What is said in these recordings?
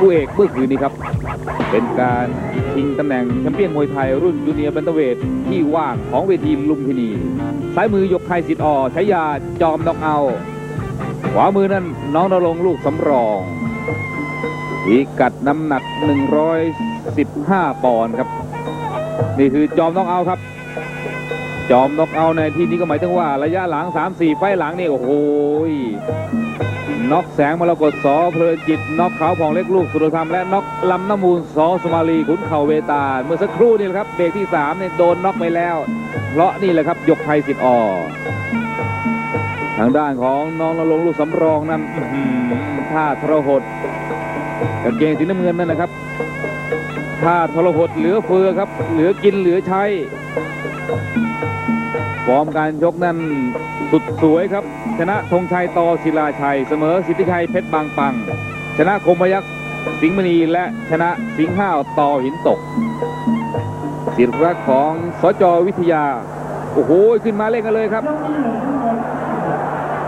คู่เอกเมื่อคืนนี้ครับ เป็นการชิงตำแหน่งแชมเปี้ยนมวยไทยรุ่นจูเนียร์แบนเทเวทที่ว่างของเวทีลุมพินี ซ้ายมือยกไทยสิทธิ์อ่อใช้ยาจอมน็อกเอา ขวามือนั่นน้องนรงลูกสำรองพิกัดน้ำหนัก 115 ปอนด์ครับ นี่คือจอมน็อกเอาครับ จอมน็อกเอาในที่นี้ก็หมายถึงว่าระยะหลัง 3-4 ไฟหลังนี่โอ้โห น็อกแสงมรกตสอเพลินจิตน็อกขาวผ่องเล็กลูกสุรธรรมและน็อกลำน้ำมูลสอสมาลีขุนเข่าเวตา เมื่อสักครู่นี่แหละครับเบรกที่3เนี่ยโดนน็อกไปแล้ว เพราะนี่แหละครับยกไทยสิทธิ์ออทางด้านของน้องนรงลูกสำรองนั้นท่าทรหดกางเกงสีน้ำเงินนั่นแหละครับท่าทรหดเหลือเฟือครับ เหลือกินเหลือใช้ ฟอร์มการยกนั้นสุดสวยครับ ชนะธงชัยต่อศิลาชัย เสมอสิทธิชัยเพชรบางปัง ชนะคมพยักษ์สิงห์มณีและชนะสิงห์ห้าวต่อหินตกศิลรักษ์ของสจวิทยา โอ้โห ขึ้นมาเล่นกันเลยครับ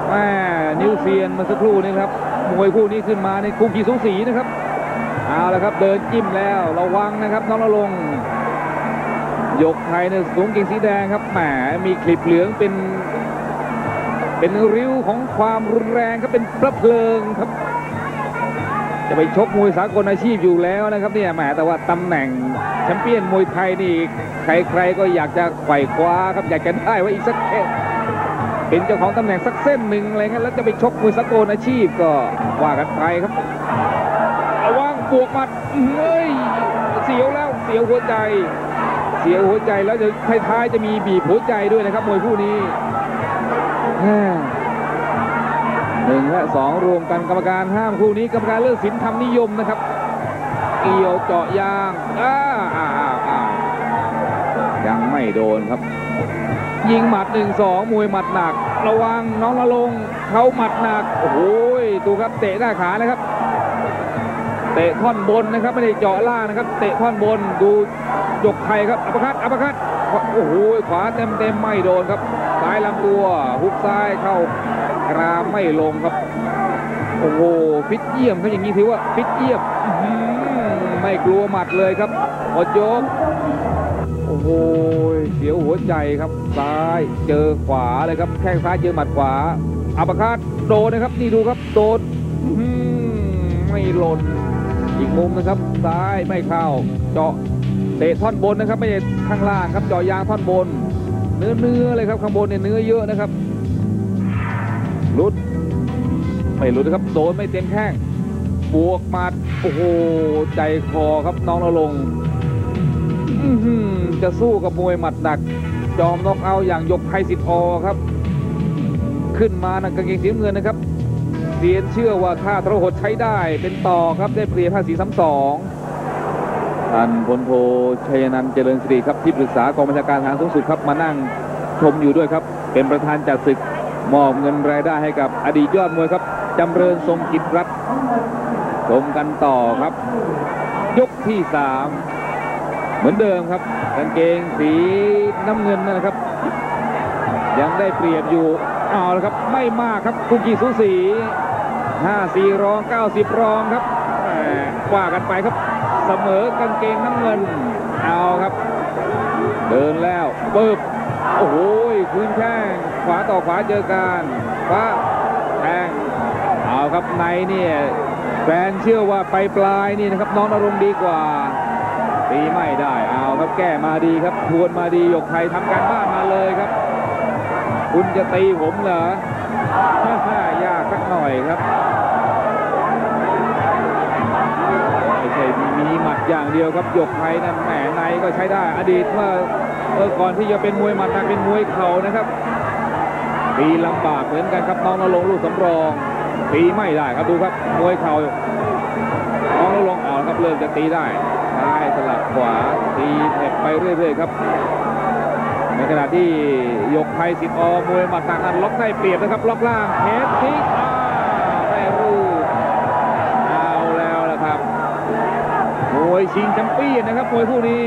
แม่นิวเซียนมาสักครู่นี้ครับมวยคู่นี้ขึ้นมาในคู่กีสูสีนะครับ เอาละครับเดินจิ้มแล้วระวังนะครับน้องนรง ยกไทยเนี่ยสูงเก่งสีแดงครับแหมมีคลิปเหลืองเป็น เป็นริ้วของความรุนแรงครับเป็นพระเพลิงครับ จะไปชกมวยสากลอาชีพอยู่แล้วนะครับเนี่ยแหมแต่ว่าตำแหน่งแชมเปี้ยนมวยไทยนี่ใครๆก็อยากจะไขว่คว้าครับอยากจะได้ไว้อีกสักเป็นเจ้าของตำแหน่งสักเส้นหนึ่งอะไรเงี้ยแล้วจะไปชกมวยสากลอาชีพก็ว่ากันไปครับระวังปวกมัดเฮ้ยเสียวแล้วเสียวหัวใจ เสียหัวใจแล้วจะท้ายๆจะมีบีบหัวใจด้วยนะครับมวยคู่นี้หนึ่งและสองรวมกันกรรมการห้ามคู่นี้กรรมการเลือกสินธรรมนิยมนะครับ เกี่ยวเจาะยางอ้าอ้าอ้ายังไม่โดนครับ ยิงหมัดหนึ่งสองมวยหมัดหนัก ระวังน้องละลงเขาหมัดหนัก โอ้โหดูครับเตะหน้าขานะครับ เตะท่อนบนนะครับไม่ได้เจาะล่างนะครับ เตะท่อนบนดูยกไทยครับอัปคัตอัปคัตโอ้โหขวาเต็มเต็มไม่โดนครับซ้ายลำตัวฮุกซ้ายเข้ากรามไม่ลงครับ โอ้โหฟิตเยี่ยมครับอย่างนี้ถือว่าฟิตเยี่ยมไม่กลัวหมัดเลยครับอดยกโอ้โหเสียวหัวใจครับซ้ายเจอขวาเลยครับแข้งซ้ายเจอหมัดขวาอัปคัตโดนนะครับนี่ดูครับโดนไม่หล่น อีกมุมนะครับซ้ายไม่เข้าเจาะเตะท่อนบนนะครับ ไม่ใช่ข้างล่างครับเจาะยางท่อนบน เนื้อเนื้อเลยครับข้างบนเนี่ยเนื้อเยอะนะครับลุดไม่ลุดนะครับโดนไม่เต็มแข้งบวกหมัดโอ้โหใจคอครับน้องนรงค์อื้อหือจะสู้กับมวยหมัดหนัก จอมน็อกเอาอย่างยกไทยสิทธิ์อครับ ขึ้นมานะกางเกงสีเงินนะครับ เซียนเชื่อว่าท่าทรหดใช้ได้เป็นต่อครับได้เปรียบภาษีซ้ำสองท่านพลโทชัยนันเจริญสิริครับที่ปรึกษากองบัญชาการทหารสูงสุดครับมานั่งชมอยู่ด้วยครับ เป็นประธานจัดศึกมอบเงินรายได้ให้กับอดีตยอดมวยครับจำเริญทรงกิจรัตชมกันต่อครับ ยกที่สามเหมือนเดิมครับกางเกงสีน้ำเงินนะครับ ยังได้เปรียบอยู่เอาละครับไม่มากครับคุกกี้สูสี 54รอง 90 รองครับแหมว่ากันไปครับ เสมอกางเกงน้ำเงิน เอาครับ เดินแล้วเปิบโอ้โหคืนแข้งขวาต่อขวาเจอกันขวาแทงเอาครับในเนี่ยแฟนเชื่อว่าไปปลายนี่นะครับน้องนรงค์ดีกว่าตีไม่ได้เอาครับแก้มาดีครับทวนมาดีหยกไทยทำการบ้านมาเลยครับ คุณจะตีผมเหรอ ยากสักหน่อยครับไม่ใช่มีหมัดอย่างเดียวครับยกไทยนั่นแหมในก็ใช้ได้ อดีตเมื่อเมื่อก่อนที่จะเป็นมวยหมัดนะเป็นมวยเข่านะครับตีลำบากเหมือนกันครับน้องนรงลูกสำรองตีไม่ได้ครับดูครับมวยเข่าน้องนรงค์เอาครับเริ่มจะตีได้ซ้ายสลับขวาตีเน็บไปเรื่อยๆครับ ในขณะที่ยก ไทยสิทธิ์อมวยหมัดต่างนั้นล็อกได้เปรียบนะครับ ล็อกล่างเฮดทิกอ่าได้รูปเอาแล้วละครับมวยชิงแชมเปี้ยนนะครับมวยคู่นี้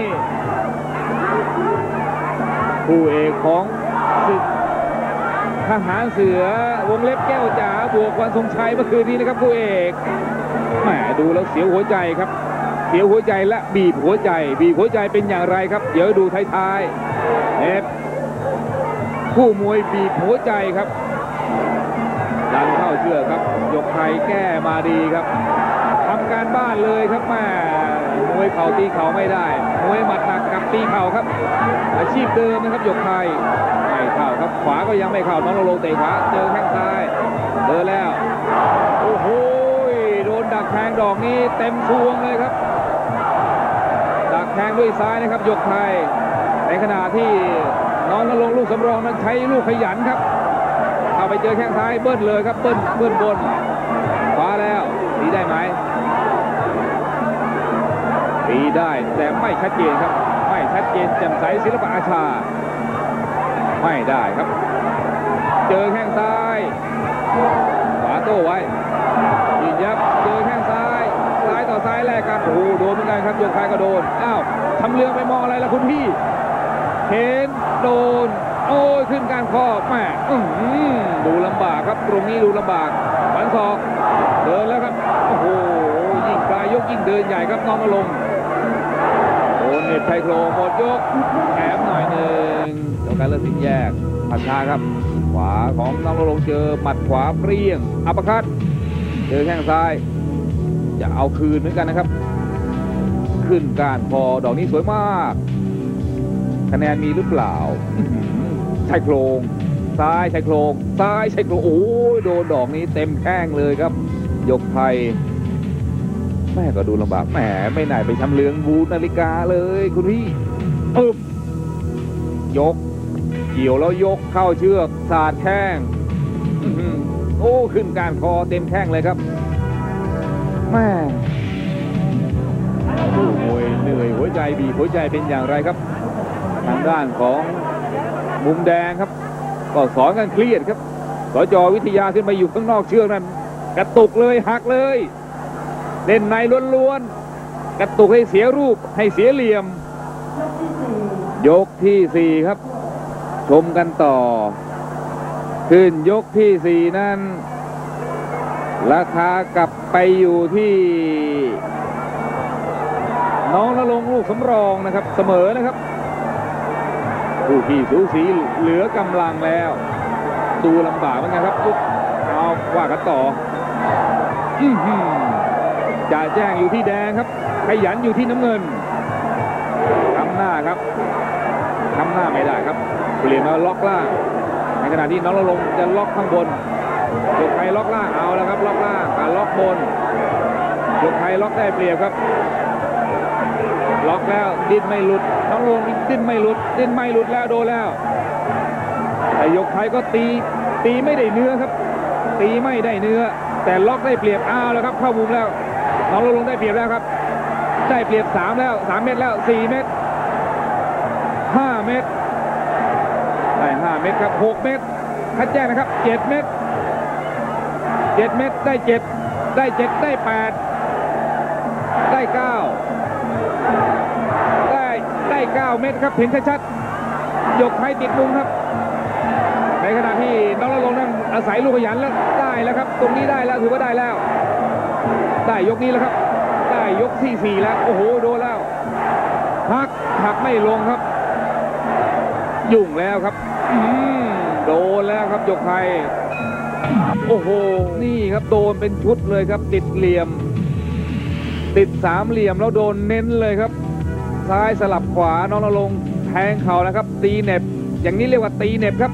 คู่เอกของศึกทหารเสือวงเล็บแก้วจ๋าบวกวันทรงชัยเมื่อคืนนี้นะครับคู่เอกแหมดูแล้วเสียวหัวใจครับ เสียวหัวใจและบีบหัวใจ บีบหัวใจเป็นอย่างไรครับ เดี๋ยวดูท้ายๆเอฟ คู่มวยบีบหัวใจครับดันเข้าเชือกครับยกไทยแก้มาดีครับทำการบ้านเลยครับแม่มวยเข่าตีเข่าไม่ได้มวยหมัดหนักกับตีเข่าครับ อาชีพเดิมนะครับยกไทยไม่เข้าครับขวาก็ยังไม่เข้าน้องโลโลเตะขวาเจอแข้งซ้ายเดินแล้วโอ้โหโดนดักแทงดอกนี้เต็มทวงเลยครับ ดักแทงด้วยซ้ายนะครับยกไทยในขณะที่ น้องนรงลูกสำรองนั้นใช้ลูกขยันครับเข้าไปเจอแข้งซ้ายเบิ้ลเลยครับเบิ้ลเบิ้ลบนขวาแล้วตีได้ไหมตีได้แต่ไม่ชัดเจนครับ ไม่ชัดเจนแจ่มใสศิลปะอาชา ไม่ได้ครับ เจอแข้งซ้ายขวาโต้ไว้ยิงยับเจอแข้งซ้ายซ้ายต่อซ้ายแลกกันโอ้โหโดนเหมือนกันครับโยกท้ายก็โดนอ้าวทำเรืองไปมองอะไรล่ะคุณพี่ เห็นโดน โอ้ยขึ้นการคอแม่ดูลำบากครับ ตรงนี้ดูลำบากฝันศอก เดินแล้วครับ โอ้โห ยิ่งปลายยกยิ่งเดินใหญ่ครับน้องอลงค์โดนเน็ตไทโครหมดยกแถมหน่อยหนึ่งเดียวการเลิกสินแยกผัดชาครับ ขวาของน้องอลงค์เจอหมัดขวาเปรี้ยง อัปเปอร์คัตเจอแข้งซ้าย จะเอาคืนเหมือนกันนะครับ ขึ้นการพอดอกนี้สวยมาก คะแนนมีหรือเปล่าอื้อหือชายโครงซ้ายชายโครงซ้ายชายโครงโอ้ยโดนดอกนี้เต็มแข้งเลยครับ ยกไทยแม่ก็ดูลำบากแหมไม่น่าไปชำเลืองบูนาฬิกาเลย คุณพี่อึบยก เกี่ยวแล้วยกเข้าเชือกสาดแข้งอื้อหือโอ้ขึ้นการคอเต็มแข้งเลยครับแม่ผู้มวยเหนื่อยหัวใจบีบหัวใจเป็นอย่างไรครับ ทางด้านของมุมแดงครับ ก็สอนกันเครียดครับสจวิทยาขึ้นไปอยู่ข้างนอกเชือกนั้น กระตุกเลยหักเลย เล่นในล้วนๆกระตุกให้เสียรูปให้เสียเหลี่ยม ยกที่สี่ครับ ชมกันต่อ ขึ้นยกที่สี่นั้นราคากลับไปอยู่ที่ น้องละลงลูกสำรองนะครับ เสมอนะครับ ผู้ที่สูสีเหลือกำลังแล้ว ดูลำบากเหมือนกันครับปุ๊บเอาว่ากันต่ออื้อหือจ่าแจ้งอยู่ที่แดงครับ ขยันอยู่ที่น้ำเงินทำหน้าครับทำหน้าไม่ได้ครับ เปลี่ยนมาล็อกล่างในขณะที่น้องละลงจะล็อกข้างบนยกไทยล็อกล่างเอาแล้วครับ ล็อกล่างการล็อกบนยกไทยล็อกได้เปรียบครับ ล็อกแล้วดิ้นไม่หลุดน้องลงดิ้นไม่หลุดดิ้นไม่หลุดแล้วโดนแล้วแต่ยกไทยก็ตีตีไม่ได้เนื้อครับ ตีไม่ได้เนื้อ แต่ล็อกได้เปรียบอ้าวแล้วครับเข้ามุมแล้วน้องลงได้เปรียบแล้วครับ ได้เปรียบสามแล้วสามเมตรแล้วสี่เมตรห้าเมตรได้ห้าเมตรครับหกเมตรคัดแจ้งนะครับเจ็ดเมตรเจ็ดเมตรได้เจ็ดได้เจ็ดได้แปดได้เก้า 9 เมตรครับเห็นชัดๆยกไทยติดมุมครับ ในขณะที่น้องละลงนั้นอาศัยลูกขยันแล้วได้แล้วครับ ตรงนี้ได้แล้วถือว่าได้แล้ว ได้ยกนี้แล้วครับ ได้ยกที่4แล้วโอ้โหโดนแล้วหักหักไม่ลงครับ ยุ่งแล้วครับอืมโดนแล้วครับยกไทยโอ้โห นี่ครับโดนเป็นชุดเลยครับ ติดเหลี่ยม ติดสามเหลี่ยมแล้วโดนเน้นเลยครับ ซ้ายสลับขวาน้องนรงแทงเข่านะครับ ตีเน็บ อย่างนี้เรียกว่าตีเน็บครับ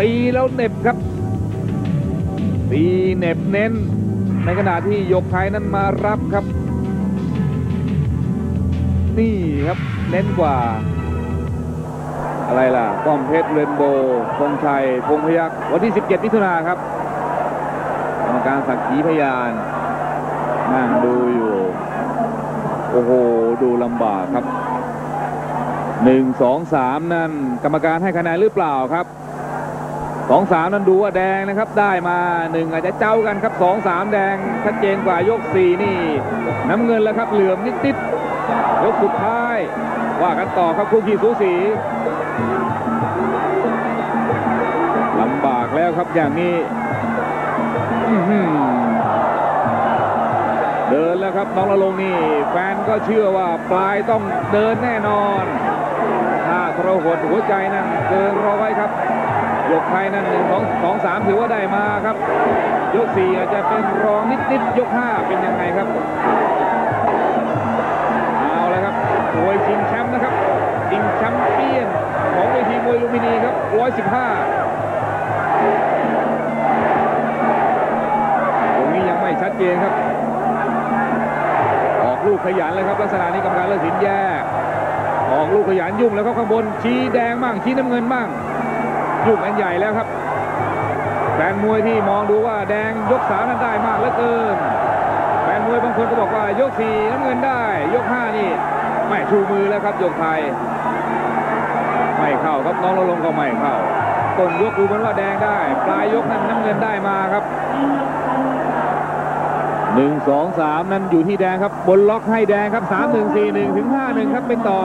ตีแล้วเน็บครับ ตีเน็บเน้น ในขณะที่ยกไทยนั้นมารับครับ นี่ครับเน้นกว่า อะไรล่ะป้อมเพชรเรนโบว์ธงชัยพงพยักษ์วันที่ 17มิถุนาครับกรรมการสักขีพยานนั่งดูอยู่ โอ้โห ดูลำบากครับ หนึ่งสองสามนั่นกรรมการให้คะแนนหรือเปล่าครับสองสามนั้นดูว่าแดงนะครับได้มาหนึ่งอาจจะเจ้ากันครับสองสามแดงชัดเจนกว่ายกสี่นี่ น้ำเงินแล้วครับเหลือมนิดๆยกสุดท้าย ว่ากันต่อครับคู่ขี้สูสีลำบากแล้วครับอย่างนี้เดินแล้วครับน้องละลงนี่ แฟนก็เชื่อว่าปลายต้องเดินแน่นอน รหดหัวใจนั้นเกินร้อยครับ ยกไทยนั้นหนึ่งสองสองสามถือว่าได้มาครับ ยกสี่อาจจะเป็นรองนิดๆยกห้าเป็นยังไงครับเอาละครับมวยชิงแชมป์นะครับชิงแชมป์เปี้ยนของเวทีมวยลุมพินีครับ115ตรงนี้ยังไม่ชัดเจนครับ ออกลูกขยันเลยครับลักษณะนี้กรรมการเลิศสินแยก ออกลูกขยันยุ่งแล้วครับข้างบนชี้แดงบ้างชี้น้ำเงินบ้างยุ่งอันใหญ่แล้วครับแฟนมวยที่มองดูว่าแดงยกสามนั้นได้มากเหลือเกินแฟนมวยบางคนก็บอกว่ายกสี่น้ำเงินได้ ยกห้านี่ไม่ชูมือแล้วครับยกไทยไม่เข้าครับน้องเราลงก็ไม่เข้าต้นยกดูเหมือนว่าแดงได้ ปลายยกนั้นน้ำเงินได้มาครับ หนึ่งสองสามนั้นอยู่ที่แดงครับ บนล็อกให้แดงครับสามหนึ่งสี่หนึ่งถึงห้าหนึ่งครับเป็นต่อ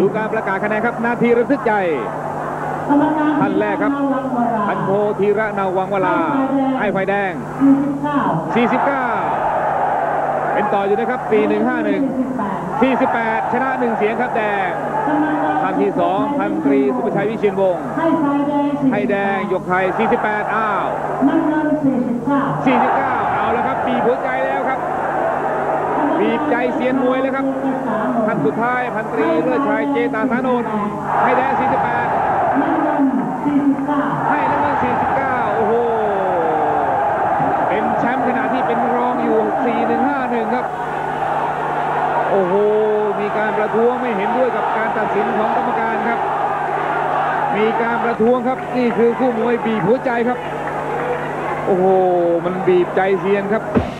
ดูการประกาศคะแนนครับ นาทีระทึกใจท่านแรกครับพันโทธีระนาวังวลา ให้ไฟแดง 49 เป็นต่ออยู่นะครับ 4151 48 ชนะ 1 เสียงครับแดงท่านที่ 2 พันตรีสุภชัยวิเชียนวงศ์ให้ไฟแดงให้แดงยกไทย 48 อ้าวน้ำเงิน49 49 เอาแล้วครับบีบหัวใจแล้วครับ บีบใจเซียนมวยเลยครับท่านสุดท้ายพันตรีเลิศชัยเจตาสานนท์ให้แดง48น้ำเงิน49ให้น้ำเงิน49 โอ้โห เป็นแชมป์ขณะที่เป็นรองอยู่ 4151 ครับ โอ้โห มีการประท้วงไม่เห็นด้วยกับการตัดสินของกรรมการครับ มีการประท้วงครับ นี่คือคู่มวยบีบหัวใจครับ โอ้โห มันบีบใจเซียนครับ